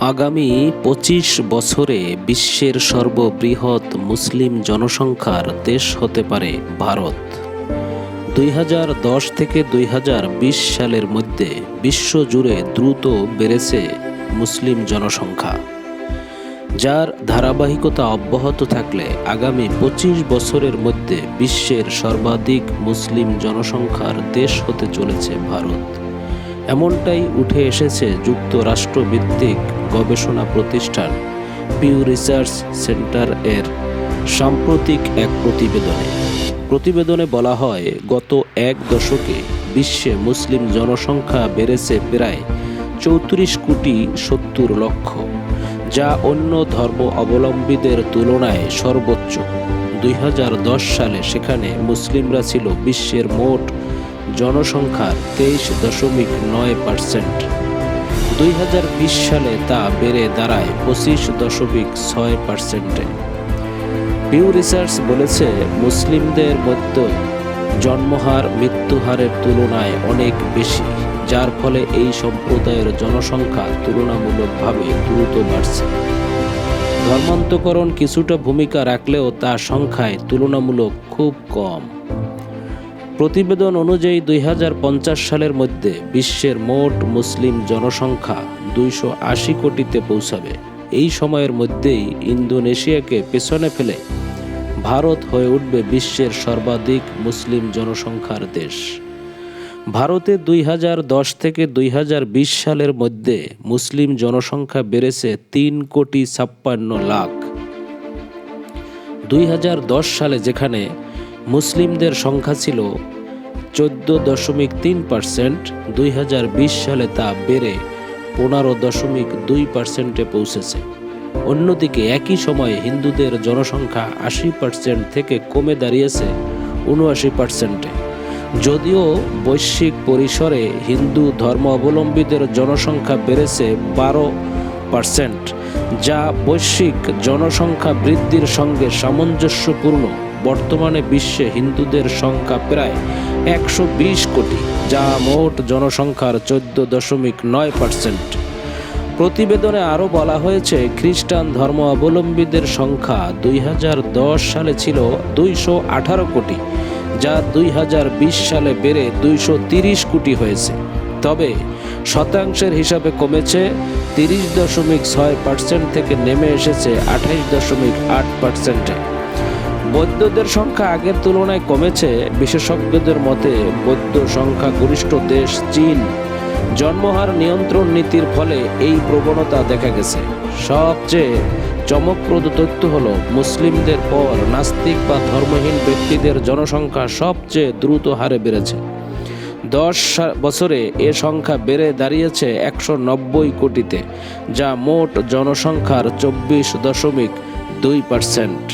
আগামী পঁচিশ বছরে বিশ্বের সর্ববৃহৎ মুসলিম জনসংখ্যার দেশ হতে পারে ভারত। দুই হাজার দশ থেকে দুই হাজার বিশ সালের মধ্যে বিশ্বজুড়ে দ্রুত বেড়েছে মুসলিম জনসংখ্যা। যার ধারাবাহিকতা অব্যাহত থাকলে আগামী পঁচিশ বছরের মধ্যে বিশ্বের সর্বাধিক মুসলিম জনসংখ্যার দেশ হতে চলেছে ভারত। এমনটাই উঠে এসেছে যুক্তরাষ্ট্রভিত্তিক গবেষণা প্রতিষ্ঠান পিউ রিসার্চ সেন্টার এর সাম্প্রতিক এক প্রতিবেদনে। প্রতিবেদনে বলা হয়, গত এক দশকে বিশ্বে মুসলিম জনসংখ্যা বেড়েছে প্রায় চৌত্রিশ কোটি সত্তর লক্ষ, যা অন্য ধর্ম অবলম্বীদের তুলনায় সর্বোচ্চ। দুই হাজার দশ সালে সেখানে মুসলিমরা ছিল বিশ্বের মোট জনসংখ্যার তেইশ দশমিক নয় পার্সেন্ট। দুই হাজার বিশ সালে তা বেড়ে দাঁড়ায় পঁচিশ দশমিক ছয় পার্সেন্টে। পিউ রিসার্চ বলেছে, মুসলিমদের মধ্যে জন্মহার, মৃত্যুহারের তুলনায় অনেক বেশি, যার ফলে এই সম্প্রদায়ের জনসংখ্যা তুলনামূলকভাবে দ্রুত বাড়ছে। ধর্মান্তকরণ কিছুটা ভূমিকা রাখলেও তা সংখ্যায় তুলনামূলক খুব কম। প্রতিবেদন অনুযায়ী দুই হাজার পঞ্চাশ সালের মধ্যে বিশ্বের মোট মুসলিম জনসংখ্যা দুইশো আশি কোটিতে পৌঁছাবে। এই সময়ের মধ্যেই ইন্দোনেশিয়াকে পেছনে ফেলে ভারত হয়ে উঠবে বিশ্বের সর্বাধিক মুসলিম জনসংখ্যার দেশ। ভারতে দুই হাজার দশ থেকে দুই হাজার বিশ সালের মধ্যে মুসলিম জনসংখ্যা বেড়েছে তিন কোটি ছাপ্পান্ন লাখ। দুই হাজার দশ সালে যেখানে মুসলিমদের সংখ্যা ছিল চোদ্দ দশমিক তিন পার্সেন্ট, দুই হাজার বিশ সালে তা বেড়ে পনেরো দশমিক দুই পার্সেন্টে পৌঁছেছে। অন্যদিকে একই সময়ে হিন্দুদের জনসংখ্যা আশি পার্সেন্ট থেকে কমে দাঁড়িয়েছে উনআশি পার্সেন্টে। যদিও বৈশ্বিক পরিসরে হিন্দু ধর্ম অবলম্বীদের জনসংখ্যা বেড়েছে বারো পার্সেন্ট, যা বৈশ্বিক জনসংখ্যা বৃদ্ধির সঙ্গে সামঞ্জস্যপূর্ণ। বর্তমানে বিশ্বে হিন্দুদের সংখ্যা প্রায় একশো বিশ কোটি, যা মোট জনসংখ্যার চোদ্দ দশমিক নয় পার্সেন্ট। প্রতিবেদনে আরও বলা হয়েছে, খ্রিস্টান ধর্ম অবলম্বীদের সংখ্যা দুই হাজার দশ সালে ছিল দুইশো আঠারো কোটি, যা দুই হাজার বিশ সালে বেড়ে দুইশো কোটি হয়েছে। তবে শতাংশের হিসাবে কমেছে, তিরিশ দশমিক ছয় পার্সেন্ট থেকে নেমে এসেছে আঠাইশ দশমিক আট পার্সেন্টে। বৌদ্ধদের সংখ্যা আগের তুলনায় কমেছে। বিশেষজ্ঞদের মতে, বৌদ্ধ সংখ্যা গরিষ্ঠ দেশ চীন। জন্মহার নিয়ন্ত্রণ নীতির ফলে এই প্রবণতা দেখা গেছে। সবচেয়ে চমকপ্রদ তথ্য হল, মুসলিমদের পর নাস্তিক বা ধর্মহীন ব্যক্তিদের জনসংখ্যা সবচেয়ে দ্রুত হারে বেড়েছে। দশ বছরে এ সংখ্যা বেড়ে দাঁড়িয়েছে একশো নব্বই কোটিতে, যা মোট জনসংখ্যার চব্বিশ দশমিক দুই পার্সেন্ট।